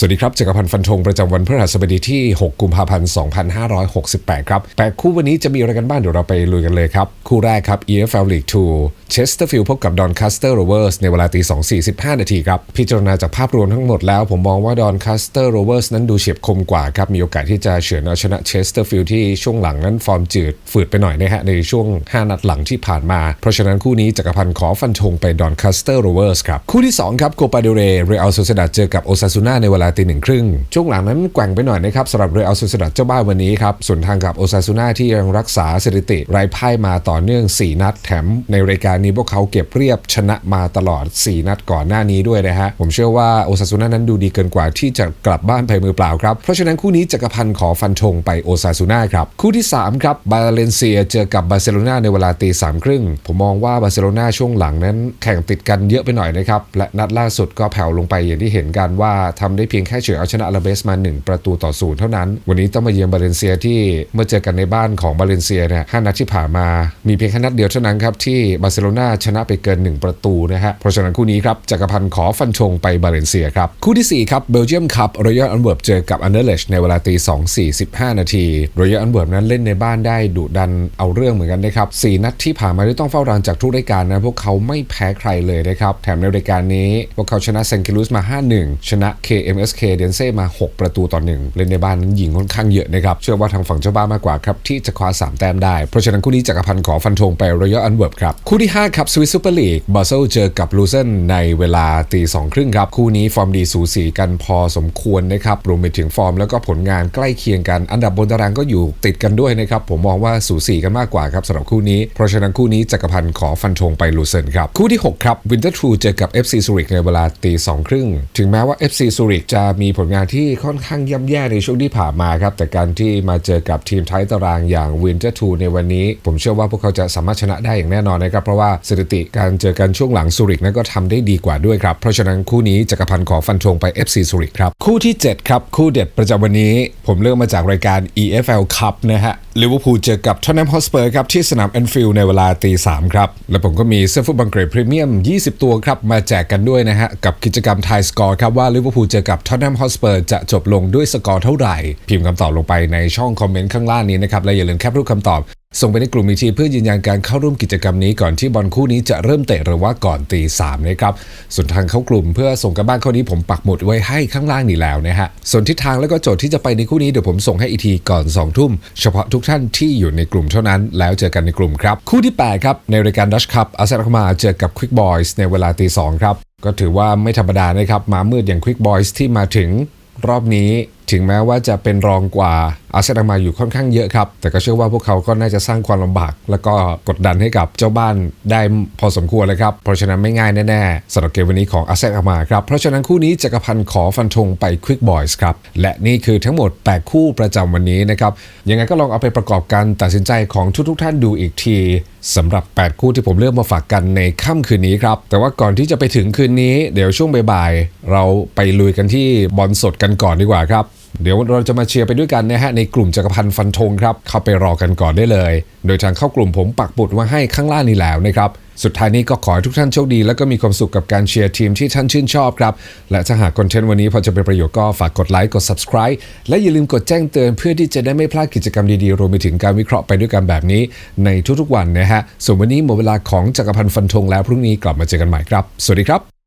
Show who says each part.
Speaker 1: สวัสดีครับจักรพันธ์ฟันธงประจำวันพฤหัสบดีที่ 6 กุมภาพันธ์ 2568 ครับแปดคู่วันนี้จะมีอะไรกันบ้างเดี๋ยวเราไปลุยกันเลยครับ คู่แรกครับ EFL League 2 Chesterfield พบกับ Doncaster Rovers ในเวลาตี2 45 นาทีครับ พิจารณาจากภาพรวมทั้งหมดแล้ว ผมมองว่า Doncaster Rovers นั้นดูเฉียบคมกว่าครับ มีโอกาสที่จะเฉือนเอาชนะ Chesterfield ที่ช่วงหลังนั้นฟอร์มจืดฝืดไปหน่อยนะฮะในช่วง 5 นัดหลังที่ผ่านมา เพราะฉะนั้นคู่นี้จักรพันธ์ขอฟันธงไป Doncaster Rovers ครับคู่ที่สองครับ Copa del Rey Real Sociedad เจอกับ Osasuna ในเวลาตีหนึ่งครึ่งช่วงหลังนั้นแกว่งไปหน่อยนะครับสำหรับเรอัลซูซดัดเจ้าบ้านวันนี้ครับส่วนทางกับโอซาซูน่าที่ยังรักษาสถิติไร้พ่ายมาต่อเนื่อง 4 นัดแถมในรายการนี้พวกเขาเก็บเรียบชนะมาตลอด 4 นัดก่อนหน้านี้ด้วยนะฮะผมเชื่อว่าโอซาซูน่านั้นดูดีเกินกว่าที่จะกลับบ้านไปมือเปล่าครับเพราะฉะนั้นคู่นี้จักรพันธ์ขอฟันธงไปโอซาซูน่าครับคู่ที่3ครับบาเลนเซียเจอกับบาร์เซโลนาในเวลาตีสามครึ่งผมมองว่าบาร์เซโลนาช่วงหลังนั้นแข่งติดกันเยอะไปหน่อยนะครับและนัดล่าสุดก็แผ่วลงไปอย่างที่เห็นกันว่าทำได้เพียงแค่เฉือเอาชนะอาราเบสมา 1 ประตูต่อศูนย์เท่านั้น วันนี้ต้องมาเยือนบาเลนเซียที่เมื่อเจอกันในบ้านของบาเลนเซียเนี่ยห้านัดที่ผ่านมา มีเพียงแค่นัดเดียวเท่านั้นครับที่บาร์เซโลนาชนะไปเกิน 1 ประตูนะฮะเพราะฉะนั้นคู่นี้ครับจักรพันธ์ขอฟันธงไปบาเลนเซียครับคู่ที่4ครับเบลเยียมคัพรอยัลอันเวิร์บเจอกับอันเดอร์เลชในเวลาตี2 45นาทีรอยัลอันเวิร์บนั้นเล่นในบ้านได้ดุดันเอาเรื่องเหมือนกันนะครับสี่นัดที่ผ่านมาที่ต้องเฝ้ารันจากทุกรายการนะพวกเขาไม่แพ้ใครเลยนะครับแถมในรายการนี้พวกเขาชนะเซนกิลุสมา 5-1 ชนะ SK เดนเซ่มา 6 ประตูต่อหนึ่งเล่นในบ้านนั้นยิงค่อนข้างเยอะนะครับ เชื่อว่าทางฝั่งเจ้าบ้านมากกว่าครับ ที่จะคว้า 3 แต้มได้ เพราะฉะนั้นคู่นี้จักรพันธ์ขอฟันธงไปรอยัลอันเวิร์บครับ คู่ที่ 5 ครับสวิสซูเปอร์ลีกบาเซลเจอกับลูเซนในเวลาตีสองครึ่งครับ คู่นี้ฟอร์มดีสูสีกันพอสมควรนะครับรวมไปถึงฟอร์มแล้วก็ผลงานใกล้เคียงกัน อันดับบนตารางก็อยู่ติดกันด้วยนะครับผมมองว่าสูสีกันมากกว่าครับสำหรับคู่นี้ เพราะฉะนั้นคู่นี้จักรพันธ์ขอฟันธงไปลูเซนครับคู่ที่หกครับวินเตอร์ทรูเจอกับ FC ซูริกในเวลาตีสองครึ่งถึงแม้ว่า FC ซูริกจะมีผลงานที่ค่อนข้างย่ำแย่ในช่วงที่ผ่านมาครับ แต่การที่มาเจอกับทีมท้ายตารางอย่างวินเตอร์ทูในวันนี้ ผมเชื่อว่าพวกเขาจะสามารถชนะได้อย่างแน่นอนนะครับ เพราะว่าสถิติการเจอกันช่วงหลังซูริกนั้นก็ทำได้ดีกว่าด้วยครับ เพราะฉะนั้นคู่นี้จักรพันธ์ขอฟันธงไป FC ซูริกครับ คู่ที่ 7 ครับ คู่เด็ดประจำวันนี้ ผมเลือกมาจากรายการ EFL Cup นะฮะลิเวอร์พูลเจอกับทอ t นมฮอสเปอร์ครับที่สนามแอนฟิลด์ในเวลาตีสามครับ และผมก็มีเสื้อฟุตบอลเกรดพรีเมียม 20 ตัวครับมาแจกกันด้วยนะฮะกับกิจกรรมทายสกอร์ครับว่าลิเวอร์พูลเจอกับทอ t นมฮอสเปอร์จะจบลงด้วยสกอร์เท่าไหร่ พิมพ์คำตอบลงไปในช่องคอมเมนต์ข้างล่างนี้นะครับ และอย่าลืมแคปรูปคำตอบ ส่งไปในกลุ่มอีกทีเพื่อยืนยันการเข้าร่วมกิจกรรมนี้ก่อนที่บอลคู่นี้จะเริ่มเตะหรือว่าก่อนตีสามนะครับส่วนทางเข้ากลุ่มเพื่อส่งกันบ้านข้อนี้ผมปักหมุดไว้ให้ข้างล่างนี่แล้วนะฮะส่วนทิศทางแล้วก็โจทย์ที่จะไปในคู่นี้เดี๋ยวผมส่งให้อีกทีก่อน2องทุ่มเฉพาะทุกท่านที่อยู่ในกลุ่มเท่านั้น แล้วเจอกันในกลุ่มครับ คู่ที่8ครับในรายการดัชคัพอาเซนอมาเจอกับ Quick Boys ในเวลาตีสองครับก็ถือว่าไม่ธรรมดานะครับมามืดอย่าง Quick Boys ที่มาถึงรอบนี้ ถึงแม้ว่าจะเป็นรองกว่าอาเซนมาอยู่ค่อนข้างเยอะครับ แต่ก็เชื่อว่าพวกเขาก็น่าจะสร้างความลำบาก แล้วก็กดดันให้กับเจ้าบ้านได้พอสมควรเลยครับ เพราะฉะนั้นไม่ง่ายแน่ๆสำหรับเกมวันนี้ของอาเซนมาครับ เพราะฉะนั้นคู่นี้จักรพันธ์ขอฟันธงไป Quick Boys ครับ และนี่คือทั้งหมด 8 คู่ประจำวันนี้นะครับ ยังไงก็ลองเอาไปประกอบกันตัดสินใจของทุกๆ ท่านดูอีกทีสำหรับ 8 คู่ที่ผมเลือกมาฝากกันในค่ำคืนนี้ครับ แต่ว่าก่อนที่จะไปถึงคืนนี้ เดี๋ยวช่วงบ่ายๆเราไปลุยกันที่บอลสดกันก่อนดีกว่าครับ เดี๋ยวเราจะมาเชียร์ไปด้วยกันนะฮะในกลุ่มจักรพันธ์ฟันธงครับ เข้าไปรอกันก่อนได้เลย โดยทางเข้ากลุ่มผมปักบุดไว้ให้ข้างล่างนี้แล้วนะครับสุดท้ายนี้ก็ขอให้ทุกท่านโชคดี แล้วก็มีความสุขกับการเชียร์ทีมที่ท่านชื่นชอบครับ และถ้าหากคอนเทนต์วันนี้พอจะเป็นประโยชน์ก็ฝากกดไลค์กด subscribe และอย่าลืมกดแจ้งเตือนเพื่อที่จะได้ไม่พลาดกิจกรรมดีๆ รวมไปถึงการวิเคราะห์ไปด้วยกันแบบนี้ ในทุกๆวันนะฮะส่วนวันนี้หมดเวลาของจักรพันธ์ฟันธงแล้วพรุ่งนี้กลับมาเจอกันใหม่ครับ สวัสดีครับ